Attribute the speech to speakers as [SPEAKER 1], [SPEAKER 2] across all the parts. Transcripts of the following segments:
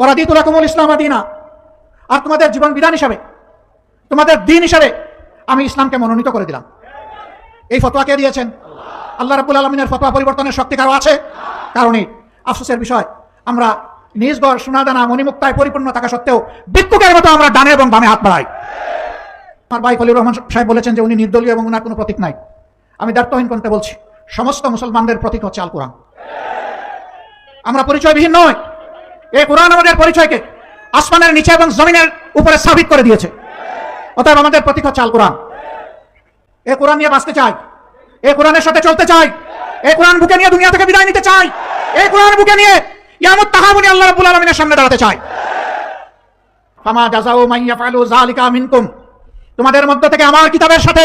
[SPEAKER 1] ওরা দিতুল আকমুল ইসলাম আদিনা। আর তোমাদের জীবন বিধান হিসাবে, তোমাদের দিন হিসাবে আমি ইসলামকে মনোনীত করে দিলাম। এই ফতোয়া কে দিয়েছেন? আল্লাহ রাবুল আলমিনের ফতোয়া পরিবর্তনের শক্তি কারও আছে? কারণে আফসোসের বিষয়, আমরা নিজ গড় সোনাদানা, মণিমুক্তায় পরিপূর্ণ থাকা সত্ত্বেও ভিক্ষুকের মতো আমরা ডানে এবং বামে হাত বাড়াই। আমার ভাই খলিল রহমান সাহেব বলেছেন যে উনি নির্দলীয় এবং ওনার কোনো প্রতীক নাই। আমি দায়িত্বহীন করতে বলছি, সমস্ত মুসলমানদের প্রতীক হচ্ছে আল কোরআন আমরা পরিচয়বিহীন নয় এই কোরআন আমাদের পরিচয়কে আসমানের নিচে এবং জমিনের উপরে সাবিত করে দিয়েছে। অতএব আমাদের প্রতীক হচ্ছে আল কোরআন এ কোরআন নিয়ে বাঁচতে চাই। এ কোরআনের সাথে চলতে চাই। এ কোরআন বুকে নিয়ে দুনিয়া থেকে বিদায় নিতে চাই। এই কোরআন বুকে নিয়ে ইয়ামত তাহাবুনি আল্লাহ রাব্বুল আলামিনের সামনে দাঁড়াতে চাই। ফামা জাযাউ মান ইয়াফআলু যালিকা মিনকুম। তোমাদের মধ্য থেকে আমার কিতাবের সাথে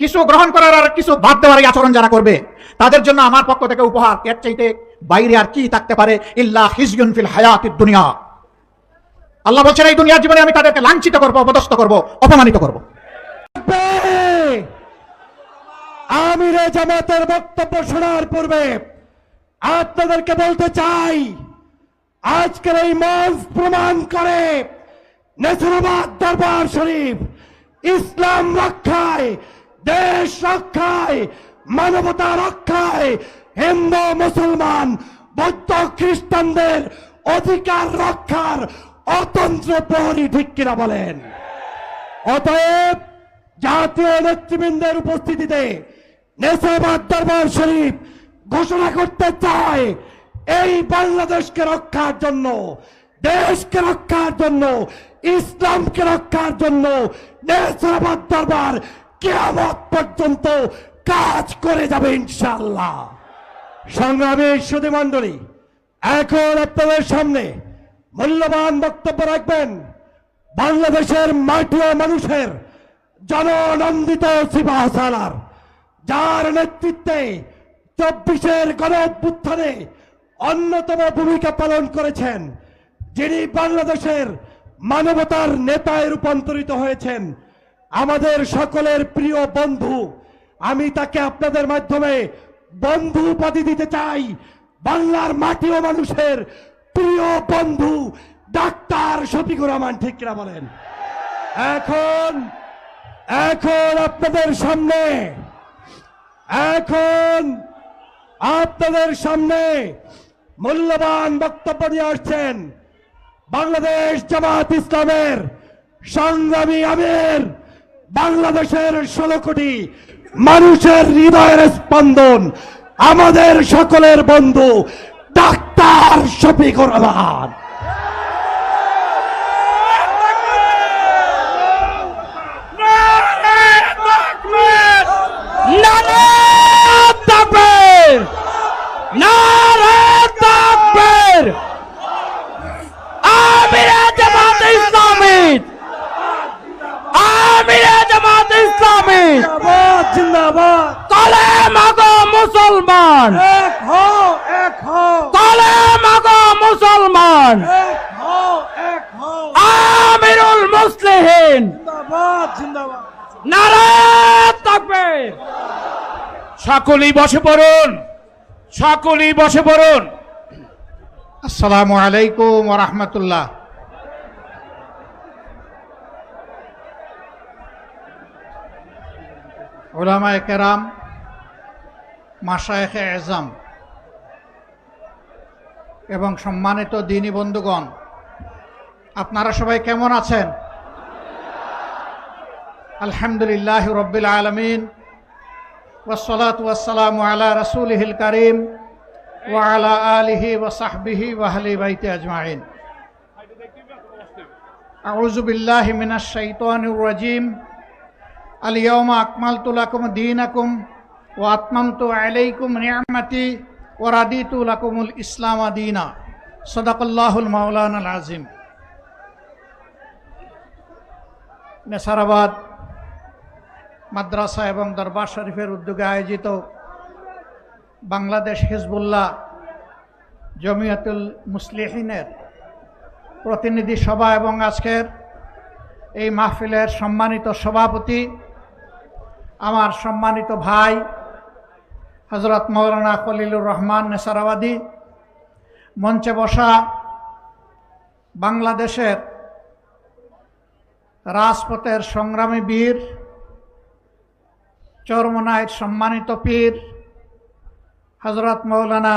[SPEAKER 1] কিছু গ্রহণ করার আর কিছু বাদ দেওয়ার আচরণ যারা করবে, তাদের জন্য আমার পক্ষ থেকে উপহার। এর চাইতে বাইরে আর কি থাকতে পারে? ইল্লা হিজয়ুন ফিল দুনিয়া। আল্লাহ বলছেন, এই দুনিয়ার জীবনে আমি তাদেরকে লাঞ্ছিত করব, অপদস্থ করব, অপমানিত করব।
[SPEAKER 2] আমিরে জামাতের বক্তব্য শোনার পূর্বে আপনাদেরকে বলতে চাই, আজকের এই মঞ্চ প্রমাণ করে নেসরাবাদ দরবার শরীফ ইসলাম রক্ষায়, দেশ রক্ষায়, মানবতা রক্ষায় হিন্দু, মুসলমান, বৌদ্ধ, খ্রিস্টানদের অধিকার রক্ষার অতন্ত্র প্রহরী ঠিক বলেন? অতএব জাতীয় নেতৃবৃন্দের উপস্থিতিতে দরবার শরীফ ঘোষণা করতে চায় এই বাংলাদেশকে রক্ষার জন্য, দেশকে রক্ষার জন্য, ইসলামকে রক্ষার জন্য নেশাবাদ দরবার কেমন পর্যন্ত কাজ করে যাবে ইনশাল্লাহ সংগ্রামী সুদী মণ্ডলী, এখন আপনাদের সামনে মূল্যবান বক্তব্য রাখবেন বাংলাদেশের মাটি ও মানুষের জননন্দিত সিবা হাসানার, যার নেতৃত্বে চব্বিশের গণ অন্যতম ভূমিকা পালন করেছেন, যিনি বাংলাদেশের মানবতার নেতায় রূপান্তরিত হয়েছেন। আমাদের সকলের প্রিয় বন্ধু, আমি তাকে আপনাদের মাধ্যমে বন্ধু উপাধি দিতে চাই বাংলার মাটি ও মানুষের প্রিয় বন্ধু ডাক্তার শফিকুর রহমান, ঠিক কিনা বলেন? এখন এখন আপনাদের সামনে, এখন আপনাদের সামনে মূল্যবান বক্তব্য নিয়ে আসছেন বাংলাদেশ জামাত ইসলামের সংগ্রামী আমির, বাংলাদেশের ষোলো কোটি মানুষের হৃদয়ের স্পন্দন আমাদের সকলের বন্ধু ডাক্তার শফিকুর রহমান। তাকবীর নারে তাকবীর
[SPEAKER 3] জিন্দাবাদ।
[SPEAKER 2] মাগো মুসলমান।
[SPEAKER 3] এক হো এক হো
[SPEAKER 2] কলে মাগো মুসলমান।
[SPEAKER 3] এক হো এক হো
[SPEAKER 2] আমিরুল মুসলিহিন।
[SPEAKER 3] জিন্দাবাদ জিন্দাবাদ।
[SPEAKER 2] নারে তাকবীর।
[SPEAKER 4] সকলেই বসে পড়ুন সকলেই বসে পড়ুন।
[SPEAKER 1] আসসালামু আলাইকুম ওয়া রাহমাতুল্লাহ। ওলামায়ে কেরাম মাশায়েখে এজাম এবং সম্মানিত দিনী বন্ধুগণ আপনারা সবাই কেমন আছেন আলহামদুলিল্লাহ রব্বিল আলমিন ওসলাত ওয়াসালাম আলা রসুলহিল করিম وعلى آله وصحبه وأهل بيت أجمعين أعوذ بالله من الشيطان الرجيم আলিয়মা আকমাল তুলাকুম দিন আকুম ও আত্মামতু আলাইকুম নিয়ামাতি ও রাদি তুলাকুমুল ইসলাম আদিনা সদাকুল্লাহুল মাওলানা আজিম নেসারাবাদ মাদ্রাসা এবং দরবার শরীফের উদ্যোগে আয়োজিত বাংলাদেশ হিজবুল্লাহ জমিয়াতুল মুসলিহিনের প্রতিনিধি সভা এবং আজকের এই মাহফিলের সম্মানিত সভাপতি আমার সম্মানিত ভাই হজরত মৌলানা খলিলুর রহমান নেসারাবাদী, মঞ্চে বসা বাংলাদেশের রাজপথের সংগ্রামী বীর চরমনায়ের সম্মানিত পীর হজরত মৌলানা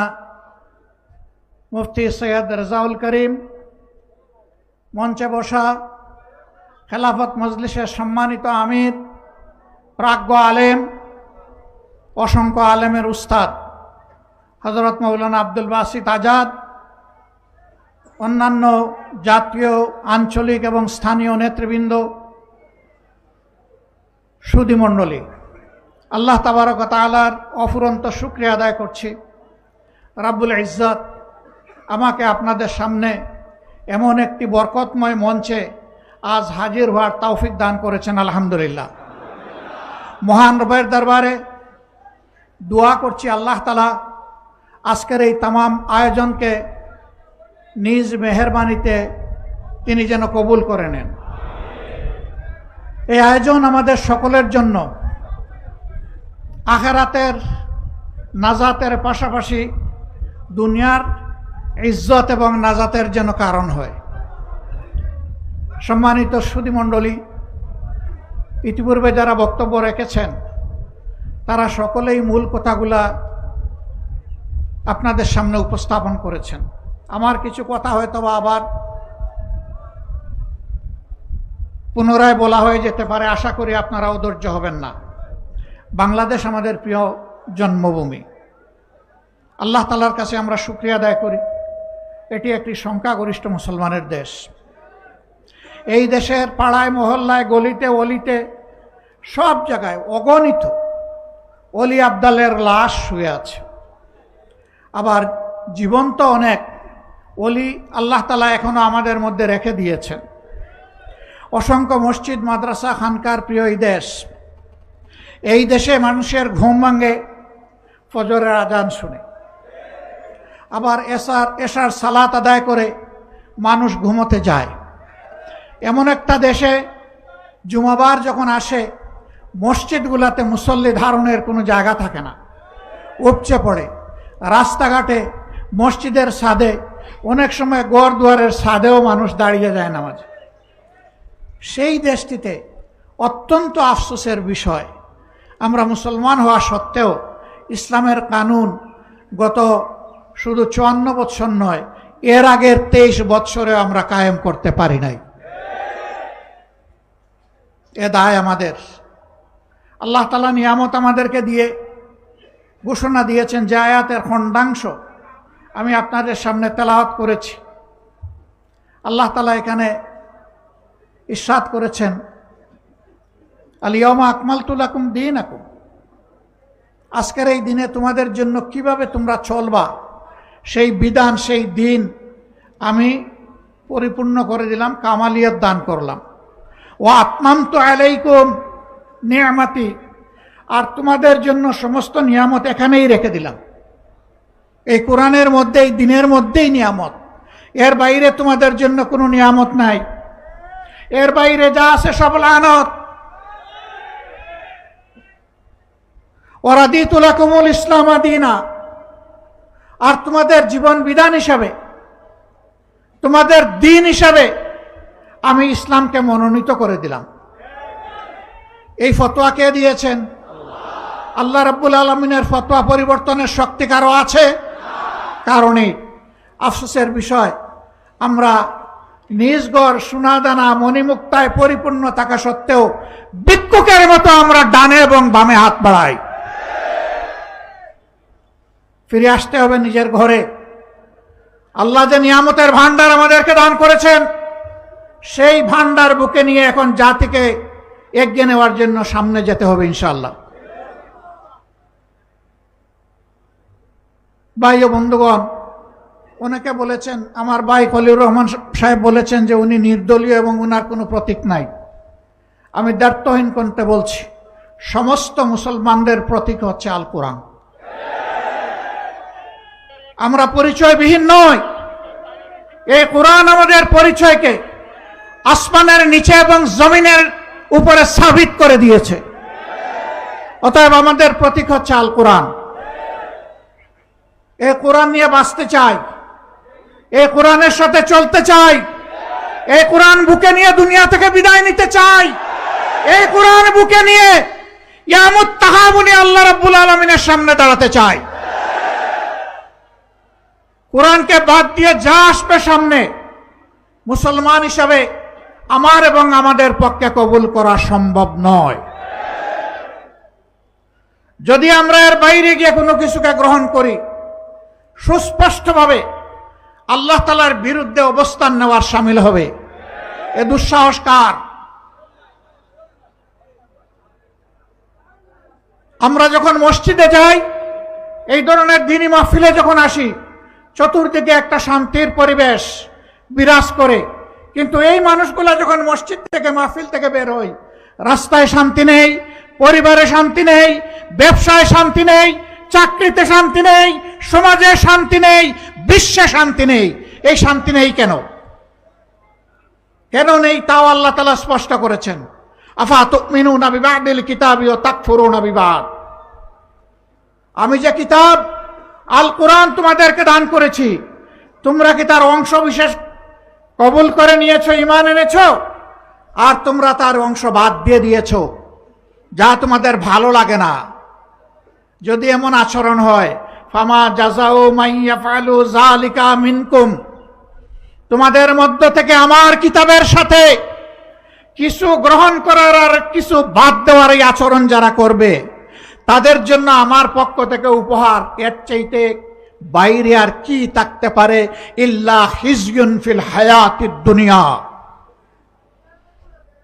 [SPEAKER 1] মুফতি সৈয়দ রেজাউল করিম, মঞ্চে বসা খেলাফত মজলিসের সম্মানিত আমির প্রাজ্ঞ আলেম, অসংখ্য আলেমের উস্তাদ হজরত মৌলানা আব্দুল বাসিত আজাদ, অন্যান্য জাতীয়, আঞ্চলিক এবং স্থানীয় নেতৃবৃন্দ সুধিমণ্ডলী আল্লাহ তাবারক তালার অফুরন্ত শুক্রিয়া আদায় করছি। রাব্বুল ইজ্জত আমাকে আপনাদের সামনে এমন একটি বরকতময় মঞ্চে আজ হাজির হওয়ার তৌফিক দান করেছেন, আলহামদুলিল্লাহ। মহান রবের দরবারে দোয়া করছি আল্লাহ তালা আজকের এই তামাম আয়োজনকে নিজ মেহরবানিতে তিনি যেন কবুল করে নেন। এই আয়োজন আমাদের সকলের জন্য আখেরাতের নাজাতের পাশাপাশি দুনিয়ার ইজ্জত এবং নাজাতের যেন কারণ হয়। সম্মানিত সুদীমণ্ডলী ইতিপূর্বে যারা বক্তব্য রেখেছেন, তারা সকলেই মূল কথাগুলা আপনাদের সামনে উপস্থাপন করেছেন। আমার কিছু কথা হয়তো বা আবার পুনরায় বলা হয়ে যেতে পারে, আশা করি আপনারা ধৈর্য হবেন না। বাংলাদেশ আমাদের প্রিয় জন্মভূমি। আল্লাহ তালার কাছে আমরা শুক্রিয়া আদায় করি। এটি একটি সংখ্যাগরিষ্ঠ মুসলমানের দেশ। এই দেশের পাড়ায়, মহল্লায়, গলিতে, অলিতে, সব জায়গায় অগণিত অলি আবদালের লাশ শুয়ে আছে। আবার জীবন্ত অনেক অলি আল্লাহ তালা এখনও আমাদের মধ্যে রেখে দিয়েছেন। অসংখ্য মসজিদ, মাদ্রাসা, খানকার প্রিয় এই দেশ। এই দেশে মানুষের ঘুম ভাঙে, ফজরের আজান শুনে। আবার এসার এসার সালাত আদায় করে মানুষ ঘুমোতে যায়। এমন একটা দেশে জুমাবার যখন আসে, মসজিদগুলাতে মুসল্লি ধারণের কোনো জায়গা থাকে না। উপচে পড়ে। রাস্তাঘাটে, মসজিদের সাদে অনেক সময় গড় দুয়ারের সাদেও মানুষ দাঁড়িয়ে যায় নামাজ। সেই দেশটিতে অত্যন্ত আফসোসের বিষয়, আমরা মুসলমান হওয়া সত্ত্বেও ইসলামের কানুন গত শুধু চুয়ান্ন বৎসর নয়, এর আগের তেইশ বৎসরে আমরা কায়েম করতে পারি নাই। এ দায় আমাদের। আল্লাহ তালা নিয়ামত আমাদেরকে দিয়ে ঘোষণা দিয়েছেন যে আয়াতের খণ্ডাংশ আমি আপনাদের সামনে তেলাওয়াত করেছি। আল্লাহ তালা এখানে ইস্বাদ করেছেন আলিয়মা আকমাল তুলাকুম দিন আকুম আজকের এই দিনে তোমাদের জন্য কীভাবে তোমরা চলবা, সেই বিধান, সেই দিন আমি পরিপূর্ণ করে দিলাম, কামালিয়ত দান করলাম। ও আত্মাম তো আলাইকুম, নিয়ামাতি। আর তোমাদের জন্য সমস্ত নিয়ামত এখানেই রেখে দিলাম। এই কোরআনের মধ্যেই, দিনের মধ্যেই নিয়ামত। এর বাইরে তোমাদের জন্য কোনো নিয়ামত নাই। এর বাইরে যা আছে সব লানত। ওরা দিতুলা কুমুল ইসলাম আদিনা। আর তোমাদের জীবন বিধান হিসাবে, তোমাদের দিন হিসাবে আমি ইসলামকে মনোনীত করে দিলাম। এই ফতোয়া কে দিয়েছেন? আল্লাহ রাব্বুল আলমিনের ফতোয়া পরিবর্তনের শক্তি কারও আছে? কারণে আফসোসের বিষয়, আমরা নিজগড় সোনাদানা মণিমুক্তায় পরিপূর্ণ থাকা সত্ত্বেও ভিক্ষুকের মতো আমরা ডানে এবং বামে হাত বাড়াই। ফিরে আসতে হবে নিজের ঘরে। আল্লাহ যে নিয়ামতের ভান্ডার আমাদেরকে দান করেছেন সেই ভান্ডার বুকে নিয়ে এখন জাতিকে এগিয়ে নেওয়ার জন্য সামনে যেতে হবে ইনশাল্লাহ ভাই ও বন্ধুগণ, অনেকে বলেছেন, আমার ভাই খলিউর রহমান সাহেব বলেছেন যে উনি নির্দলীয় এবং উনার কোনো প্রতীক নাই। আমি দ্বার্থহীন কণ্ঠে বলছি, সমস্ত মুসলমানদের প্রতীক হচ্ছে আল কোরআন। আমরা পরিচয়বিহীন নই। এই কোরআন আমাদের পরিচয়কে আসমানের নিচে এবং জমিনের উপরে সাবিত করে দিয়েছে। অতএব আমাদের প্রতীক হচ্ছে আল কোরআন। এ কোরআন নিয়ে বাঁচতে চাই। এ কোরআনের সাথে চলতে চাই। এই কোরআন বুকে নিয়ে দুনিয়া থেকে বিদায় নিতে চাই। এই কোরআন বুকে নিয়ে ইয়ামুত তাহাবুনি আল্লাহ রাব্বুল আলমিনের সামনে দাঁড়াতে চাই। কোরআনকে বাদ দিয়ে যা আসবে সামনে, মুসলমান হিসাবে আমার এবং আমাদের পক্ষে কবুল করা সম্ভব নয়। যদি আমরা এর বাইরে গিয়ে কোনো কিছুকে গ্রহণ করি, সুস্পষ্টভাবে আল্লাহ তালার বিরুদ্ধে অবস্থান নেওয়ার সামিল হবে। এ দুঃসাহস কার? আমরা যখন মসজিদে যাই, এই ধরনের দিনী মাহফিলে যখন আসি, চতুর্দিকে একটা শান্তির পরিবেশ বিরাজ করে। কিন্তু এই মানুষগুলা যখন মসজিদ থেকে মাহফিল থেকে বের হয় রাস্তায় শান্তি নেই, পরিবারে শান্তি নেই, ব্যবসায় শান্তি নেই, চাকরিতে শান্তি নেই, সমাজে শান্তি নেই, বিশ্বে শান্তি নেই, এই শান্তি নেই কেন? কেন নেই তাও আল্লাহ তালা স্পষ্ট করেছেন। আফা তুমিনু না বিবাদিল কিতাবি ও তাকফুরু না বিবাদ। আমি যে কিতাব আল কোরআন তোমাদেরকে দান করেছি, তোমরা কি তার অংশ বিশেষ কবুল করে নিয়েছো ইমান এনেছ, আর তোমরা তার অংশ বাদ দিয়ে দিয়েছ, যা তোমাদের ভালো লাগে না। যদি এমন আচরণ হয়, ফামা জাজাও মাইয়া ফালু জালিকা মিনকুম, তোমাদের মধ্য থেকে আমার কিতাবের সাথে কিছু গ্রহণ করার আর কিছু বাদ দেওয়ার এই আচরণ যারা করবে, তাদের জন্য আমার পক্ষ থেকে উপহার, এর চাইতে বাইরে আর কি থাকতে পারে? ফিল দুনিয়া।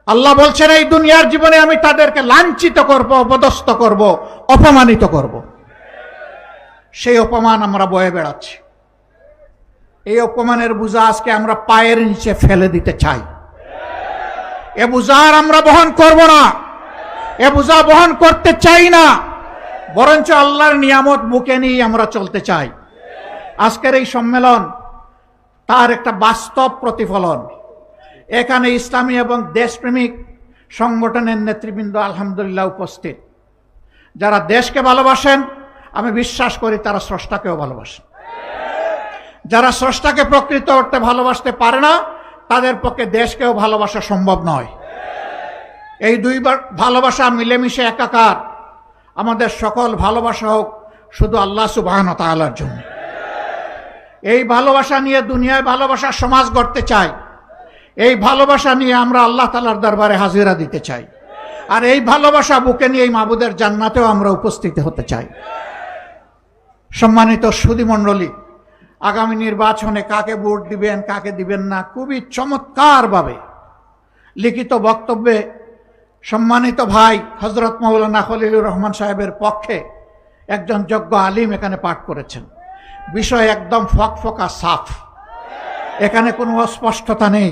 [SPEAKER 1] আল্লাহ বলছেন, এই দুনিয়ার জীবনে আমি তাদেরকে লাঞ্ছিত করব, অপদস্থ করব, অপমানিত করব। সেই অপমান আমরা বয়ে বেড়াচ্ছি। এই অপমানের বোঝা আজকে আমরা পায়ের নিচে ফেলে দিতে চাই। এ বোঝা আর আমরা বহন করব না। এ বোঝা বহন করতে চাই না। বরঞ্চ আল্লাহর নিয়ামত বুকে নিয়ে আমরা চলতে চাই। আজকের এই সম্মেলন তার একটা বাস্তব প্রতিফলন। এখানে ইসলামী এবং দেশপ্রেমিক সংগঠনের নেতৃবৃন্দ আলহামদুলিল্লাহ উপস্থিত। যারা দেশকে ভালোবাসেন, আমি বিশ্বাস করি তারা স্রষ্টাকেও ভালোবাসেন। যারা স্রষ্টাকে প্রকৃত অর্থে ভালোবাসতে পারে না, তাদের পক্ষে দেশকেও ভালোবাসা সম্ভব নয়। এই দুইবার ভালোবাসা মিলেমিশে একাকার। আমাদের সকল ভালোবাসা হোক, শুধু আল্লাহ সুবাহন তালার জন্য। এই ভালোবাসা নিয়ে দুনিয়ায় ভালোবাসার সমাজ গড়তে চাই। এই ভালোবাসা নিয়ে আমরা আল্লাহ তালার দরবারে হাজিরা দিতে চাই। আর এই ভালোবাসা বুকে নিয়ে এই মাবুদের জান্নাতেও আমরা উপস্থিত হতে চাই। সম্মানিত সুদী মণ্ডলী, আগামী নির্বাচনে কাকে ভোট দিবেন, কাকে দিবেন না, খুবই চমৎকারভাবে লিখিত বক্তব্যে সম্মানিত ভাই হজরত মৌলানা খলিলুর রহমান সাহেবের পক্ষে একজন যোগ্য আলিম এখানে পাঠ করেছেন। বিষয় একদম ফকফকা সাফ। এখানে কোনো অস্পষ্টতা নেই।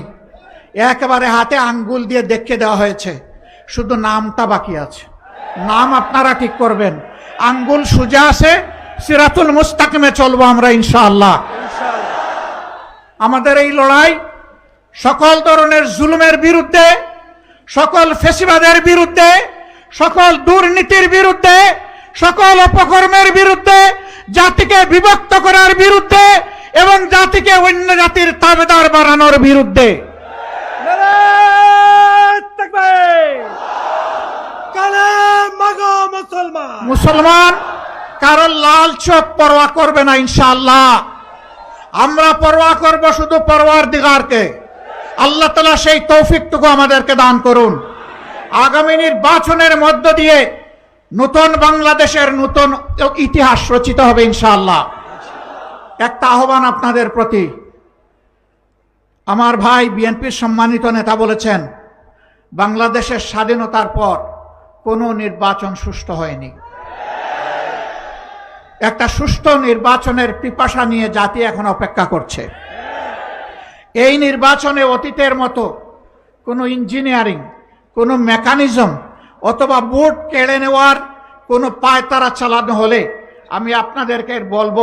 [SPEAKER 1] একেবারে হাতে আঙ্গুল দিয়ে দেখিয়ে দেওয়া হয়েছে, শুধু নামটা বাকি আছে। নাম আপনারা ঠিক করবেন। আঙ্গুল সোজা আছে, সিরাতুল মুস্তাকিমে চলবো আমরা ইনশাআল্লাহ। আমাদের এই লড়াই সকল ধরনের জুলুমের বিরুদ্ধে, সকল ফেসিবাদের বিরুদ্ধে, সকল দুর্নীতির বিরুদ্ধে সকল অপকর্মের বিরুদ্ধে জাতিকে বিভক্ত করার বিরুদ্ধে এবং জাতিকে অন্য জাতির তাবেদার বানানোর বিরুদ্ধে।
[SPEAKER 3] মুসলমান।
[SPEAKER 1] কারণ লাল চোখ পরোয়া করবে না ইনশাল্লাহ আমরা পরোয়া করব শুধু পরোয়ার দিগারকে। আল্লাহ তালা সেই তৌফিকটুকু আমাদেরকে দান করুন। আগামী নির্বাচনের মধ্য দিয়ে নতুন বাংলাদেশের নতুন ইতিহাস রচিত হবে ইনশাআল্লাহ। একটা আহ্বান আপনাদের প্রতি। আমার ভাই বিএনপির সম্মানিত নেতা বলেছেন, বাংলাদেশের স্বাধীনতার পর কোনো নির্বাচন সুষ্ঠু হয়নি। একটা সুষ্ঠু নির্বাচনের পিপাসা নিয়ে জাতি এখন অপেক্ষা করছে। এই নির্বাচনে অতীতের মতো কোনো ইঞ্জিনিয়ারিং, কোনো মেকানিজম অথবা ভোট কেড়ে নেওয়ার কোনো পায়তারা চালানো হলে আমি আপনাদেরকে বলব,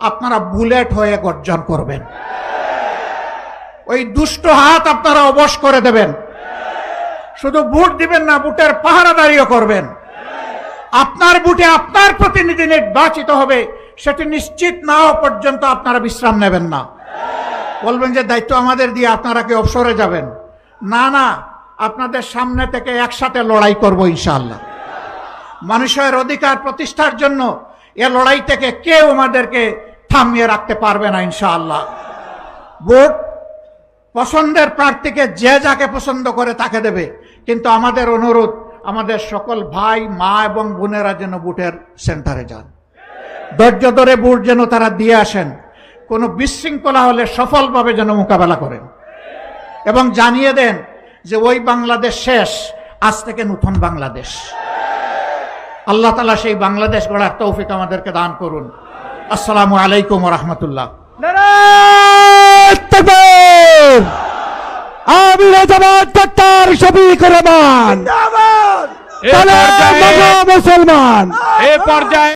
[SPEAKER 1] আপনারা বুলেট হয়ে গর্জন করবেন। ওই দুষ্ট হাত আপনারা অবশ করে দেবেন। শুধু ভোট দিবেন না বুটের পাহারা পাহারাদারিও করবেন। আপনার বুটে আপনার প্রতিনিধি নির্বাচিত হবে, সেটি নিশ্চিত না পর্যন্ত আপনারা বিশ্রাম নেবেন না। বলবেন যে দায়িত্ব আমাদের দিয়ে আপনারা কি অবসরে যাবেন? না না আপনাদের সামনে থেকে একসাথে লড়াই করব ইনশাল্লাহ মানুষের অধিকার প্রতিষ্ঠার জন্য এ লড়াই থেকে কেউ আমাদেরকে থামিয়ে রাখতে পারবে না ইনশাআল্লাহ। ভোট পছন্দের প্রার্থীকে যে যাকে পছন্দ করে তাকে দেবে। কিন্তু আমাদের অনুরোধ, আমাদের সকল ভাই, মা এবং বোনেরা যেন বুটের সেন্টারে যান। ধৈর্য ধরে বুট যেন তারা দিয়ে আসেন। কোনো বিশৃঙ্খলা হলে সফলভাবে যেন মোকাবেলা করেন। এবং জানিয়ে দেন যে ওই বাংলাদেশ শেষ আজ থেকে নতুন বাংলাদেশ। আল্লাহ তালা সেই বাংলাদেশ গড়ার তৌফিক আমাদেরকে দান করুন। আসসালামু আলাইকুম রহমতুল্লাহ।
[SPEAKER 2] ডাক্তার শফিকুর রহমান। মুসলমান
[SPEAKER 4] এ পর্যায়ে